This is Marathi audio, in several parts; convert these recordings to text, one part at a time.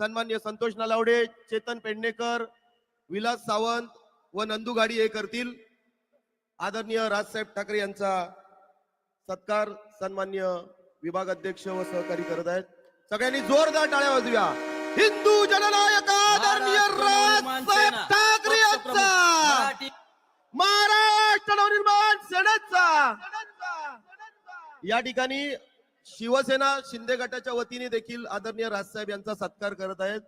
सन्मान्य संतोष नलावडे चेतन पेडणेकर विलास सावंत व नंदू गाडी हे करतील. आदरणीय राजसाहेब ठाकरे यांचा सत्कार सन्मान्य विभाग अध्यक्ष व सहकारी करत आहेत. सगळ्यांनी जोरदार टाळ्या वाजव्या. हिंदू जननायक आदरणीय राजसाहेब ठाकरे यांचा. महाराष्ट्र नवनिर्माण सेनेचा. या ठिकाणी शिवसेना शिंदे गटाच्या वतीने देखील आदरणीय राजसाहेब यांचा सत्कार करत आहेत.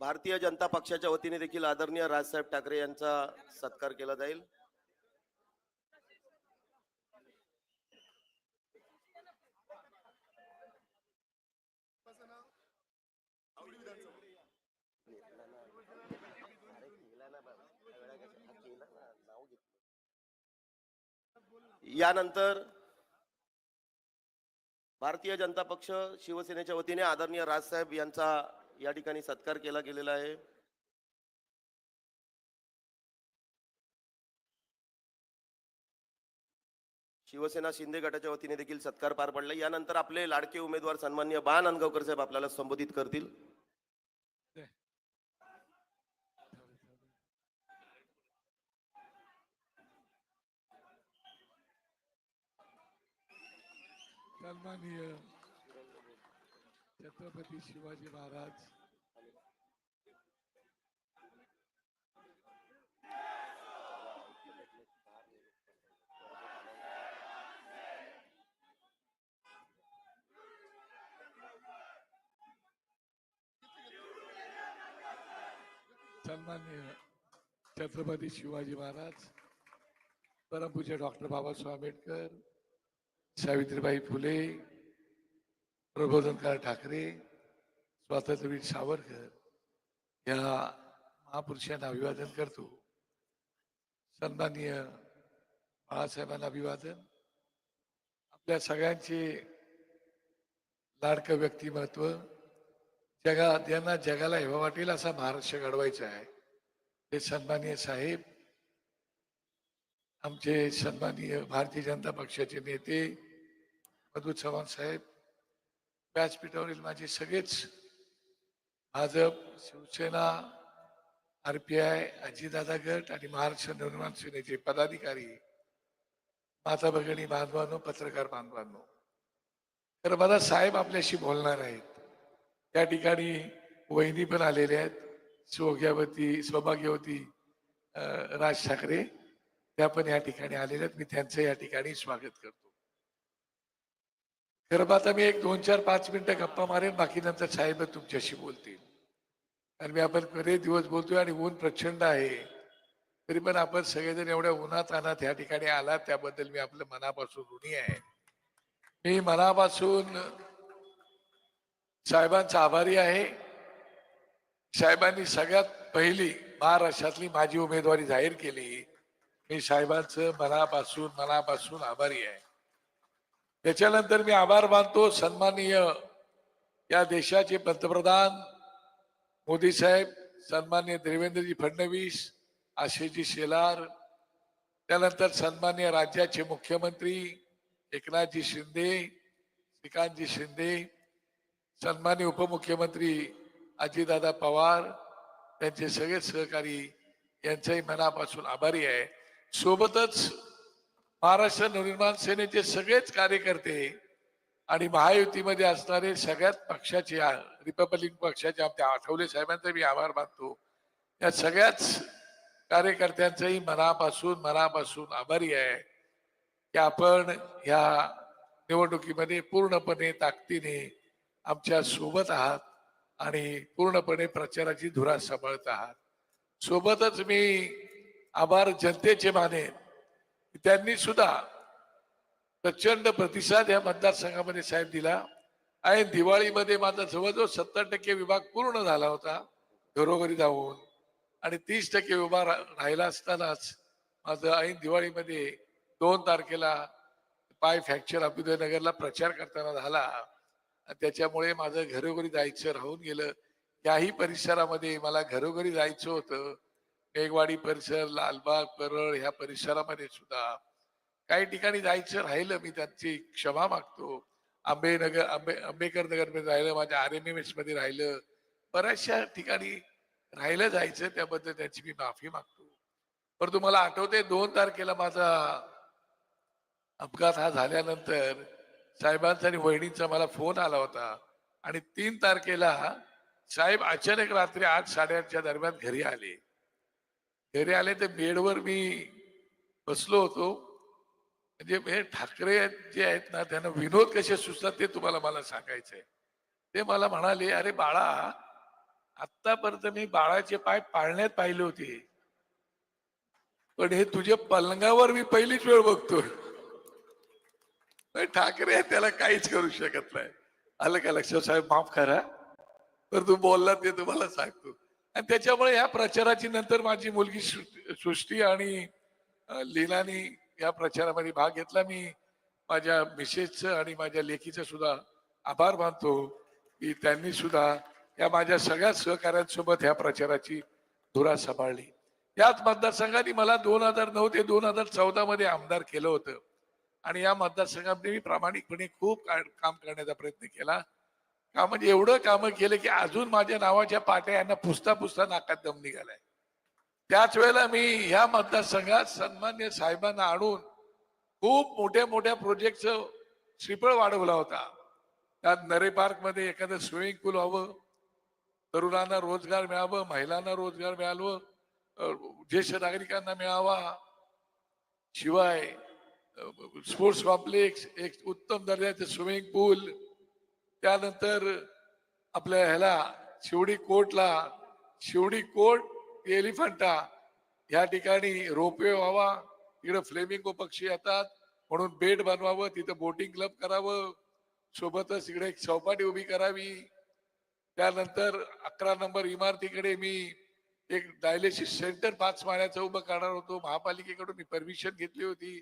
भारतीय जनता पक्षाच्या वतीने देखील आदरणीय राजसाहेब ठाकरे यांचा सत्कार केला जाईल. यानंतर भारतीय जनता पक्ष शिवसेनेच्या वतीने आदरणीय राजसाहेब यांचा या ठिकाणी सत्कार केला गेलेला आहे. शिवसेना शिंदे गटाच्या वतीने देखील सत्कार पार पडला. यानंतर आपले लाडके उमेदवार सन्मान्य बा नांदगावकर साहेब आपल्याला संबोधित करतील. सन्माननीय छत्रपती शिवाजी महाराज. सन्माननीय छत्रपती शिवाजी महाराज परमपूज्य डॉक्टर बाबासाहेब आंबेडकर सावित्रीबाई फुले प्रबोधनकार ठाकरे स्वातंत्र्यवीर सावरकर या महापुरुषांना अभिवादन करतो. सन्माननीय बाळासाहेबांना अभिवादन. आपल्या सगळ्यांचे लाडकं व्यक्तिमत्व जगात यांना जगाला हेवा वाटेल असा महाराष्ट्र घडवायचा आहे ते सन्माननीय साहेब आमचे सन्माननीय भारतीय जनता पक्षाचे नेते मधु चव्हाण साहेब व्यासपीठावरील माझे सगळेच Bhajap Shivsena R P I Ajitdada गट आणि महाराष्ट्र निर्माण सेनेचे पदाधिकारी माता भगिनी बांधवांनो पत्रकार बांधवांनो. तर मला साहेब आपल्याशी बोलणार आहेत. त्या ठिकाणी वहिनी पण आलेल्या आहेत. सौभाग्यवती सौभाग्यवती राज ठाकरे त्या पण या ठिकाणी आलेल्या आहेत. मी त्यांचं या ठिकाणी स्वागत करतो. खरं आता मी एक दोन चार पाच मिनिटं गप्पा मारेन बाकी नंतर साहेब तुमच्याशी बोलतील. कारण मी आपण बरेच दिवस बोलतोय आणि ऊन प्रचंड आहे. तरी पण आपण सगळेजण एवढ्या उन्हात आणत ह्या ठिकाणी आलात त्याबद्दल मी आपलं मनापासून ऋणी आहे. मी मनापासून साहेबांचा आभारी आहे. साहेबांनी सगळ्यात पहिली महाराष्ट्रातली माझी उमेदवारी जाहीर केली. मी साहेबांचं मनापासून मनापासून आभारी आहे. त्याच्यानंतर मी आभार मानतो सन्माननीय या देशाचे पंतप्रधान मोदी साहेब सन्मान्य देवेंद्रजी फडणवीस आशिषजी शेलार त्यानंतर सन्मान्य राज्याचे मुख्यमंत्री एकनाथजी शिंदे श्रीकांतजी शिंदे सन्मान्य उपमुख्यमंत्री अजितदादा पवार त्यांचे सगळे सहकारी यांचाही मनापासून आभारी आहे. सोबतच महाराष्ट्र नवनिर्माण सेनेचे सगळेच कार्यकर्ते आणि महायुतीमध्ये असणारे सगळ्यात पक्षाचे रिपब्लिक पक्षाचे आमच्या आठवले साहेबांचा मी आभार मानतो. या सगळ्याच कार्यकर्त्यांचंही मनापासून मनापासून आभारी आहे की आपण ह्या निवडणुकीमध्ये पूर्णपणे ताकदीने आमच्यासोबत आहात आणि पूर्णपणे प्रचाराची धुरा सांभाळत आहात. सोबतच मी आभार जनतेचे मानेन. त्यांनी सुद्धा प्रचंड प्रतिसाद या मतदारसंघामध्ये साहेब दिला. आणि दिवाळीमध्ये माझा जवळजवळ सत्तर टक्के विभाग पूर्ण झाला होता घरोघरी जाऊन आणि तीस टक्के विभाग राहिला असतानाच माझं ऐन दिवाळीमध्ये दोन तारखेला पाय फ्रॅक्चर अभ्युदयनगरला प्रचार करताना झाला. आणि त्याच्यामुळे माझं घरोघरी जायचं राहून गेलं. त्याही परिसरामध्ये मला घरोघरी जायचं होतं. मेघवाडी परिसर लालबाग परळ ह्या परिसरामध्ये सुद्धा काही ठिकाणी जायचं राहिलं मी त्यांची क्षमा मागतो. आंबेनगर आंबे आंबेकर नगरमध्ये राहिलं माझ्या आर एम एम एसमध्ये राहिलं. बऱ्याचशा ठिकाणी राहिलं जायचं त्याबद्दल त्याची मी माफी मागतो. पण तुम्हाला आठवते दोन तारखेला माझा अपघात हा झाल्यानंतर साहेबांचा आणि वहिणींचा मला फोन आला होता. आणि तीन तारखेला साहेब अचानक रात्री आठ साडेआठच्या दरम्यान घरी आले. घरी आले तर बेडवर मी बसलो होतो. म्हणजे हे ठाकरे जे आहेत ना त्यांना विनोद कसे सुचतात ते तुम्हाला मला सांगायचंय. ते मला म्हणाले अरे बाळा आतापर्यंत मी बाळाचे पाय पाळण्यात पाहिले होते. पण हे तुझ्या पलंगावर मी पहिलीच वेळ बघतोय. ठाकरे त्याला काहीच करू शकत नाही. आलं का लक्षात? साहेब माफ करा. तर तू बोलला ते तुम्हाला सांगतो. आणि त्याच्यामुळे या प्रचाराची नंतर माझी मुलगी सृष्टी आणि लीलानी या प्रचारामध्ये भाग घेतला. मी माझ्या मिसेसचं आणि माझ्या लेखीचं सुद्धा आभार मानतो. की त्यांनी सुद्धा या माझ्या सगळ्या सहकाऱ्यांसोबत ह्या प्रचाराची धुरा सांभाळली. याच मतदारसंघाने मला दोन हजार नऊ ते दोन हजार चौदा मध्ये आमदार केलं होतं. आणि या मतदारसंघामध्ये मी प्रामाणिकपणे खूप काम करण्याचा प्रयत्न केला. का म्हणजे एवढं कामं केलं की अजून माझ्या नावाच्या पाट्या यांना पुसता पुसता नाकात दम निघालाय. त्याच वेळेला मी ह्या मतदारसंघात सन्मान्य साहेबांना आणून खूप मोठ्या मोठ्या प्रोजेक्टचं श्रीफळ वाढवला होता. त्यात नरे पार्कमध्ये एखादं स्विमिंग पूल व्हावं तरुणांना रोजगार मिळावं महिलांना रोजगार मिळावं ज्येष्ठ नागरिकांना मिळावा. शिवाय स्पोर्ट्स कॉम्प्लेक्स एक उत्तम दर्जाचं स्विमिंग पूल त्यानंतर आपल्या ह्याला शिवडी कोटला शिवडी कोट एलिफंटा. या ठिकाणी रोपवे व्हावा तिकडे फ्लेमिंगो पक्षी येतात म्हणून बेड बनवावं तिथं बोटिंग क्लब करावं सोबतच इकडे एक चौपाटी उभी करावी. त्यानंतर अकरा नंबर इमारतीकडे मी एक डायलिसिस सेंटर पाच माळ्याचं उभं करणार होतो. महापालिकेकडून मी परमिशन घेतली होती.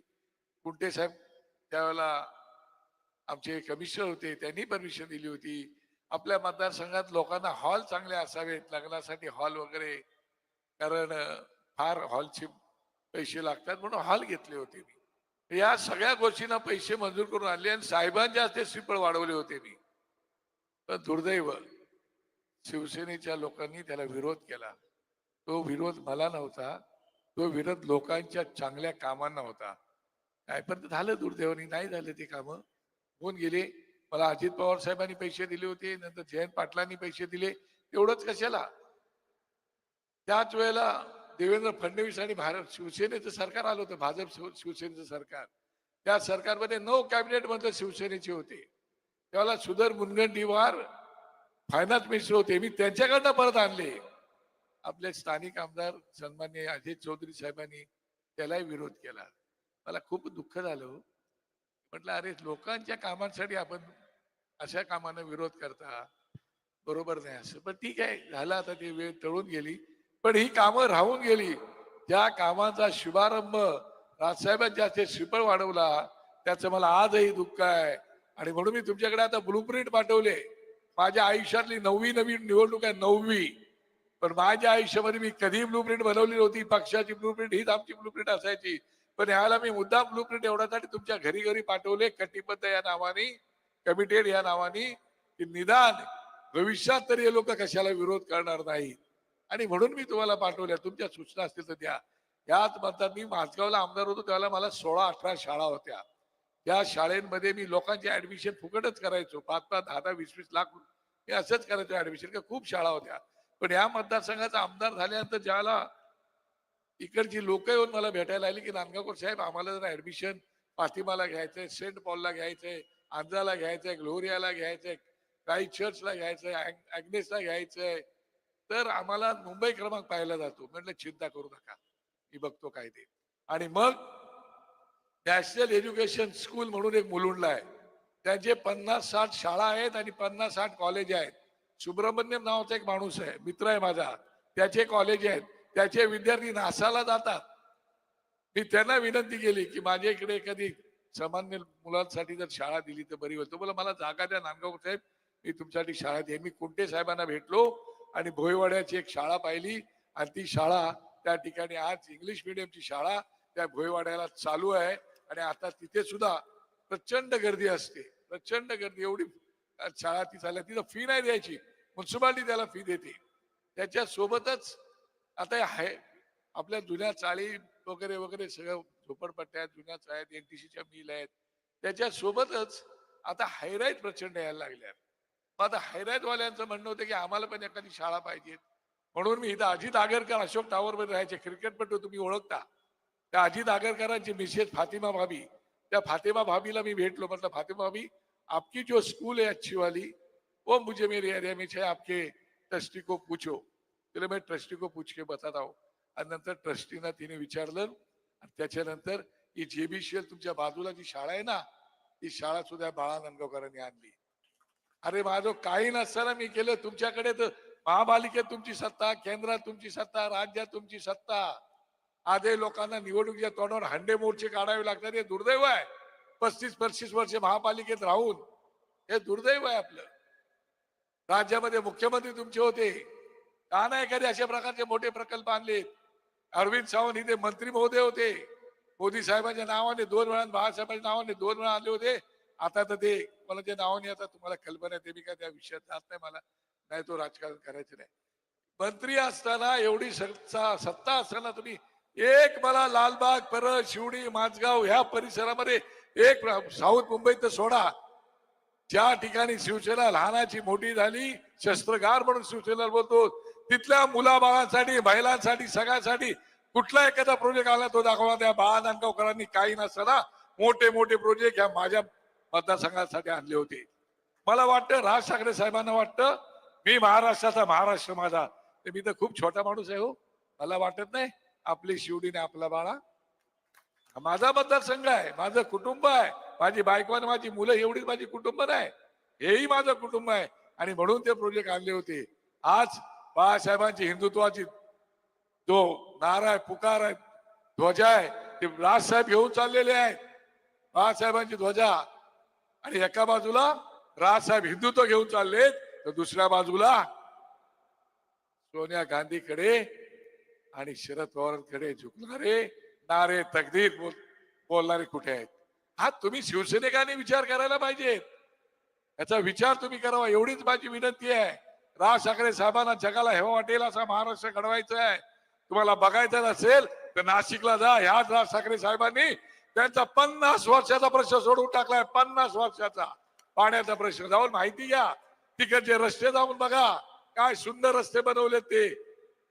कुंटे साहेब त्यावेळेला आमचे कमिशनर होते त्यांनी परमिशन दिली होती. आपल्या मतदारसंघात लोकांना हॉल चांगले असावेत लग्नासाठी हॉल वगैरे. कारण फार हॉलचे पैसे लागतात म्हणून हॉल घेतले होते मी. या सगळ्या गोष्टींना पैसे मंजूर करून आणले आणि साहेबांच्या हस्ते श्रीफळ वाढवले होते मी. पण दुर्दैव शिवसेनेच्या लोकांनी त्याला विरोध केला. तो विरोध मला नव्हता. तो विरोध लोकांच्या चांगल्या कामांना होता. काय पण झालं दुर्दैवानी. नाही झालं ते कामं. होऊन गेले. मला अजित पवार साहेबांनी पैसे दिले होते नंतर जयंत पाटलांनी पैसे दिले. एवढंच कशाला? त्याच वेळेला देवेंद्र फडणवीस आणि भारत शिवसेनेचं सरकार आलं होतं भाजप शिवसेनेचं सरकार. त्या सरकारमध्ये नऊ कॅबिनेट मंत्री शिवसेनेचे होते. त्यावेळेला सुधर मुनगंटीवार फायनान्स मिनिस्टर होते. मी त्यांच्याकडनं परत आणले. आपले स्थानिक आमदार सन्मान्य अजित चौधरी साहेबांनी त्यालाही विरोध केला. मला खूप दुःख झालं हो. म्हटलं अरे लोकांच्या कामांसाठी आपण अशा कामांना विरोध करता. बरोबर नाही असं. पण ठीक आहे झालं आता ती वेळ टळून गेली. पण ही कामं राहून गेली. ज्या कामाचा शुभारंभ राजसाहेबांच्या हस्ते श्रीफळ वाढवला त्याचं मला आजही दुःख आहे. आणि म्हणून मी तुमच्याकडे आता ब्लूप्रिंट पाठवले. माझ्या आयुष्यातली नववी नवीन निवडणूक आहे नववी. पण माझ्या आयुष्यामध्ये मी कधी ब्लूप्रिंट बनवली नव्हती. पक्षाची ब्लूप्रिंट हीच आमची ब्लूप्रिंट असायची. पण ह्याला मी मुद्दाम ब्लूप्रिंट एवढ्यासाठी तुमच्या घरी घरी पाठवले. कटिबद्ध या नावाने कमिटेड या नावाने की निदान भविष्यात तरी हे लोक कशाला विरोध करणार नाहीत आणि म्हणून मी तुम्हाला पाठवल्या. तुमच्या सूचना असतील तर द्या. याच म्हणतात मी माझगावला आमदार होतो त्यावेळेला मला सोळा अठरा शाळा होत्या. त्या शाळेमध्ये मी लोकांचे ऍडमिशन फुकटच करायचो. पाच पाच दहा दहा वीस वीस लाख मी असंच करायचो ऍडमिशन का खूप शाळा होत्या. पण या मतदारसंघाचा आमदार झाल्यानंतर ज्याला इकडची लोक येऊन मला भेटायला आली की नांदगावकर साहेब आम्हाला जरा ऍडमिशन फातिमाला घ्यायचंय सेंट पॉलला घ्यायचंय आंध्राला घ्यायचंय ग्लोरियाला घ्यायचंय काही चर्चला घ्यायचंय अॅग्नेसला घ्यायचंय. तर आम्हाला मुंबई क्रमांक पाहायला जातो. म्हटलं चिंता करू नका. मी बघतो काय ते. आणि मग नॅशनल एज्युकेशन स्कूल म्हणून एक मुलुंडला आहे. त्यांचे पन्नास साठ शाळा आहेत आणि पन्नास साठ कॉलेज आहेत. सुब्रमण्यम नावाचा एक माणूस आहे मित्र आहे माझा. त्याचे कॉलेज आहेत. त्याचे विद्यार्थी नासाला जातात. मी त्यांना विनंती केली की माझ्या इकडे एखादी सामान्य मुलांसाठी जर शाळा दिली तर बरी होईल. तो बोला मला जागा द्या नांदगाव साहेब. मी तुमच्यासाठी शाळा दे. मी कुंटे साहेबांना भेटलो आणि भोईवाड्याची एक शाळा पाहिली. आणि ती शाळा त्या ठिकाणी आज इंग्लिश मिडियमची शाळा त्या भोईवाड्याला चालू आहे. आणि आता तिथे सुद्धा प्रचंड गर्दी असते. प्रचंड गर्दी. एवढी शाळा ती चालल्या तिथं फी नाही द्यायची. म्युन्सिपाल्टी त्याला फी देते. त्याच्या सोबतच आता आहे आपल्या जुन्या चाळी वगैरे वगैरे सगळं झोपडपट्ट्या जुन्या चाळी एनटीसीच्या मिल आहेत. त्याच्या सोबतच आता हायराईट प्रचंड यायला लागल्या मग आता हायराईट वाल्यांचं म्हणणं होतं की आम्हाला पण एखादी शाळा पाहिजे म्हणून मी इथं अजित आगरकर अशोक टावर मध्ये राहायचे. क्रिकेटपटू तुम्ही ओळखता. त्या अजित आगरकरांची मिसेस फातिमा भाभी. त्या फातिमा भाभीला मी भेटलो. म्हटलं फातिमा भाभी आपकी जो स्कूल है अच्छी वाली वो मुझे मेरी एरिया में है आपके ट्रस्टी को पूछो. तिला मैं ट्रस्टी को पूछ के बताता हूँ। आणि नंतर ट्रस्टीना तिने विचारलं आणि त्याच्यानंतर ही जेबीशीएल तुमच्या बाजूला जी शाळा आहे ना ती शाळा सुद्धा बाळा नांदगावकरांनी आणली. अरे माझं काही नसताना मी केलं तुमच्याकडे तर महापालिकेत तुमची सत्ता केंद्रात तुमची सत्ता राज्यात तुमची सत्ता. आधे लोकांना निवडणुकीच्या तोंडावर हंडे मोर्चे काढावे लागतात हे दुर्दैव आहे. पस्तीस पस्तीस वर्ष महापालिकेत राहून हे दुर्दैव आहे आपलं. राज्यामध्ये मुख्यमंत्री तुमचे होते. का नाही एखादे अशा प्रकारचे मोठे प्रकल्प आणले. अरविंद सावंत इथे मंत्री महोदय होते. मोदी साहेबांच्या नावाने दोन वेळा बाळासाहेबांच्या नावाने दोन वेळा आले होते. आता तर ते मला जे नावाने आता तुम्हाला कल्पना आहे ते मी काय त्या विषयात जात नाही मला. नाही तो राजकारण करायचं नाही. मंत्री असताना एवढी सत्ता सत्ता असताना तुम्ही एक मला लालबाग परळ शिवडी माझगाव ह्या परिसरामध्ये एक साऊथ मुंबईत तर सोडा. ज्या ठिकाणी शिवसेना लहानाची मोठी झाली शस्त्रगार म्हणून शिवसेना बोलतो तिथल्या मुलाबाळांसाठी महिलांसाठी सगळ्यांसाठी कुठला एखादा प्रोजेक्ट आला तो दाखवला त्या बाळा नांदगावकरांनी काही नसताना मोठे मोठे प्रोजेक्ट ह्या माझ्या मतदारसंघासाठी आणले होते. मला वाटतं राज ठाकरे साहेबांना वाटतं मी महाराष्ट्राचा महाराष्ट्र माझा. ते मी तर खूप छोटा माणूस आहे हो. मला वाटत नाही आपली शिवडीने आपला बाळा माझा मतदारसंघ आहे माझं कुटुंब आहे. माझी बायको आणि माझी मुलं एवढीच माझी कुटुंब नाही. हेही माझं कुटुंब आहे. आणि म्हणून ते प्रोजेक्ट आणले होते. आज बाळासाहेबांची हिंदुत्वाची जो नारा आहे पुकार आहे ध्वजा आहे ते राजसाहेब घेऊन चाललेले आहेत. बाळासाहेबांची ध्वजा. आणि एका बाजूला राजसाहेब हिंदुत्व घेऊन चाललेत तर दुसऱ्या बाजूला सोनिया गांधीकडे आणि शरद पवारांकडे झुकणारे नारे तकदीर बोल बोलणारे कुठे आहेत? हा तुम्ही शिवसैनिकांनी विचार करायला पाहिजे याचा विचार तुम्ही करावा एवढीच माझी विनंती आहे. राज ठाकरे साहेबांना जगाला हेवा वाटेल असा महाराष्ट्र घडवायचा आहे. तुम्हाला बघायचं असेल तर नाशिकला जा. ह्याच राज ठाकरे साहेबांनी त्यांचा पन्नास वर्षाचा प्रश्न सोडून टाकलाय. पन्नास वर्षाचा. पाण्याचा प्रश्न जाऊन माहिती घ्या. तिकडचे रस्ते जाऊन बघा. काय सुंदर रस्ते बनवले ते.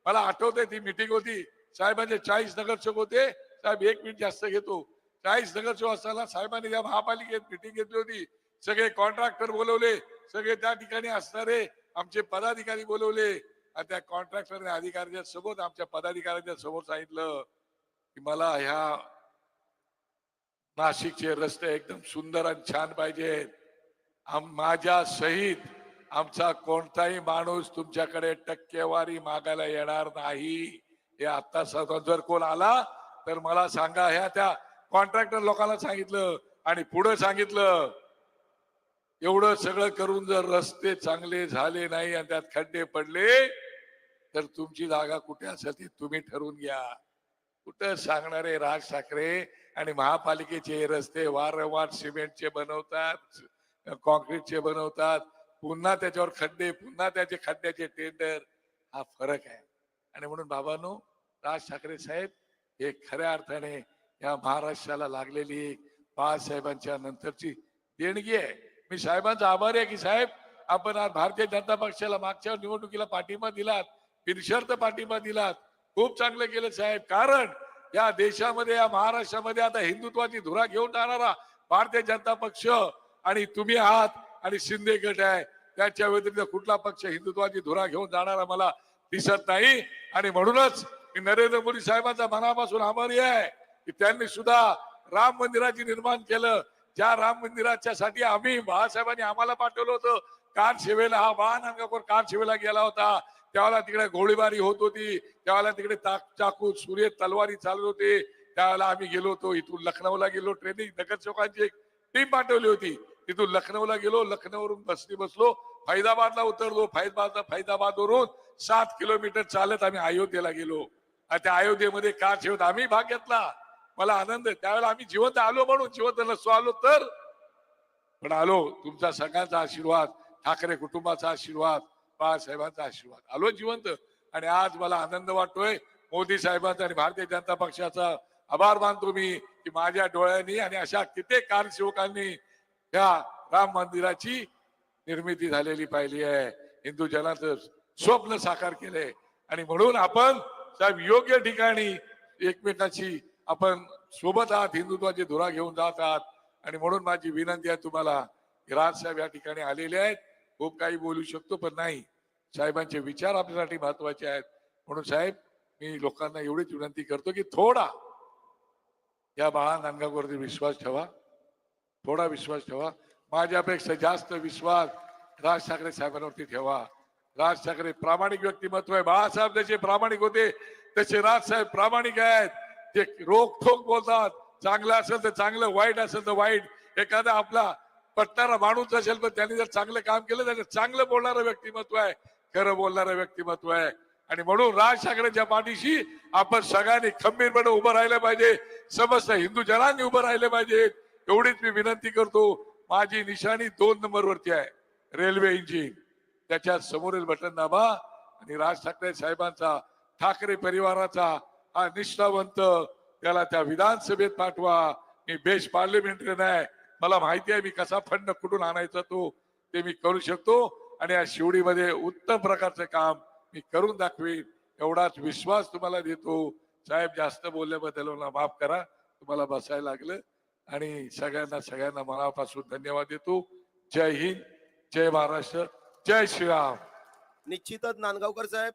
मला आठवते ती मिटिंग होती. साहेबांचे चाळीस नगरसेवक होते. साहेब एक मिनिट जास्त घेतो. चाळीस नगरसेवक असताना साहेबांनी त्या महापालिकेत मिटिंग घेतली होती. सगळे कॉन्ट्रॅक्टर बोलवले. सगळे त्या ठिकाणी असणारे आमचे पदाधिकारी बोलवले आणि त्या कॉन्ट्रॅक्टर अधिकाऱ्याच्या सोबत आमच्या पदाधिकाऱ्यांच्या समोर सांगितलं की मला ह्या नाशिकचे रस्ते एकदम सुंदर आणि छान पाहिजेत माझ्या सहित आमचा कोणताही माणूस तुमच्याकडे टक्केवारी मागायला येणार नाही. हे आता जर कोण आला तर मला सांगा. ह्या त्या कॉन्ट्रॅक्टर लोकांना सांगितलं आणि पुढे सांगितलं एवढं सगळं करून जर रस्ते चांगले झाले नाही आणि त्यात खड्डे पडले तर तुमची जागा कुठे असेल ती तुम्ही ठरवून घ्या. कुठं सांगणारे राज ठाकरे आणि महापालिकेचे रस्ते वारंवार सिमेंटचे बनवतात कॉन्क्रीटचे बनवतात पुन्हा त्याच्यावर खड्डे पुन्हा त्याचे खड्ड्याचे टेंडर हा फरक आहे. आणि म्हणून बाबांनो राज ठाकरे साहेब हे खऱ्या अर्थाने या महाराष्ट्राला लागलेली एक बाळासाहेबांच्या नंतरची देणगी आहे. मी साहेबांचा आभार आहे की साहेब आपण आज भारतीय जनता पक्षाला मागच्या निवडणुकीला पाठिंबा दिलात बिनशर्त पाठिंबा दिलात. खूप चांगलं केलं साहेब. कारण या देशामध्ये या महाराष्ट्रामध्ये आता हिंदुत्वाची धुरा घेऊन जाणारा भारतीय जनता पक्ष आणि तुम्ही आहात आणि शिंदे गट आहे. त्याच्या व्यतिरिक्त कुठला पक्ष हिंदुत्वाची धुरा घेऊन जाणारा मला दिसत नाही. आणि म्हणूनच मी नरेंद्र मोदी साहेबांचा मनापासून आभारी आहे की त्यांनी सुद्धा राम मंदिराची निर्माण केलं. ज्या राम मंदिराच्या साठी आम्ही बाळासाहेबांनी आम्हाला पाठवलं होतं कार सेवेला हा बाळानंदगावकर कार सेवेला गेला होता. त्यावेळेला तिकडे गोळीबारी होत होती. त्यावेळेला तिकडे ताक चाकू सूर्य तलवारी चालत होते. त्यावेळेला आम्ही गेलो होतो. इथून लखनौला गेलो. ट्रेनिंग नगरसेवकांची एक टीम पाठवली होती. तिथून लखनौला गेलो. लखनौवरून बसनी बसलो. फैदाबादला उतरलो. फैदाबाद फैदाबादवरून सात किलोमीटर चालत आम्ही अयोध्येला गेलो. आणि त्या अयोध्येमध्ये कार ठेवत आम्ही भाग घेतला. मला आनंद आहे. त्यावेळेला आम्ही जिवंत आलो म्हणून जिवंत नसतो आलो तर. पण आलो तुमचा सगळ्यांचा आशीर्वाद ठाकरे कुटुंबाचा आशीर्वाद बाळासाहेबांचा आशीर्वाद. आलो जिवंत. आणि आज मला आनंद वाटतोय. मोदी साहेबांचा आणि भारतीय जनता पक्षाचा आभार मानतो मी की माझ्या डोळ्यांनी आणि अशा कित्येक कारसेवकांनी ह्या राम मंदिराची निर्मिती झालेली पाहिली आहे. हिंदू जनाचं स्वप्न साकार केलंय. आणि म्हणून आपण साहेब योग्य ठिकाणी एकमेकाची आपण सोबत आहात हिंदुत्वाची धुरा घेऊन जात आहात. आणि म्हणून माझी विनंती आहे तुम्हाला राजसाहेब राज साहेब या ठिकाणी आलेले आहेत. खूप काही बोलू शकतो पण नाही. साहेबांचे विचार आपल्यासाठी महत्त्वाचे आहेत. म्हणून साहेब मी लोकांना एवढीच विनंती करतो की थोडा या बाळा नांदगावरती विश्वास ठेवा. थोडा विश्वास ठेवा. माझ्यापेक्षा जास्त विश्वास राज ठाकरे साहेबांवरती ठेवा. राज ठाकरे प्रामाणिक व्यक्तिमत्व आहे. बाळासाहेब जसे प्रामाणिक होते तसे राजसाहेब प्रामाणिक आहेत. ते रोखोक बोलतात चांगलं असेल तर चांगलं वाईट असेल तर वाईट. एखादा आपला पटणारा माणूस असेल तर त्यांनी जर चांगलं काम केलं तर चांगलं बोलणारं व्यक्तिमत्व आहे. खरं बोलणारं व्यक्तिमत्व आहे. आणि म्हणून राज ठाकरेंच्या पाठीशी आपण सगळ्यांनी खंबीरपणे उभं राहिलं पाहिजे. समस्त हिंदू जनांनी उभं राहिले पाहिजे. एवढीच मी विनंती करतो माझी निशाणी दोन नंबरवरती आहे. Railway engine. त्याच्या समोरील बटन दाबा आणि राज ठाकरे साहेबांचा ठाकरे परिवाराचा हा निष्ठावंत त्याला त्या विधानसभेत पाठवा. मी बेस्ट पार्लिमेंटरी नाही मला माहिती आहे मी कसा फंड कुठून आणायचा तो ते मी करू शकतो. आणि या शिवडीमध्ये उत्तम प्रकारचं काम मी करून दाखवीन. एवढाच विश्वास तुम्हाला देतो. साहेब जास्त बोलल्याबद्दल मला माफ करा. तुम्हाला बसायला लागलं. आणि सगळ्यांना सगळ्यांना मनापासून धन्यवाद देतो. जय हिंद जय महाराष्ट्र जय श्रीराम. निश्चितच नांदगावकर साहेब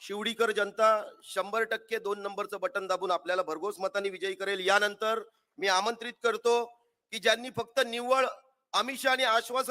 शिवडीकर जनता शंभर टक्के दोन नंबरचं बटन दाबून आपल्याला भरघोस मताने विजयी करेल. यानंतर मी आमंत्रित करतो की ज्यांनी फक्त निव्वळ आमिष आणि आश्वासन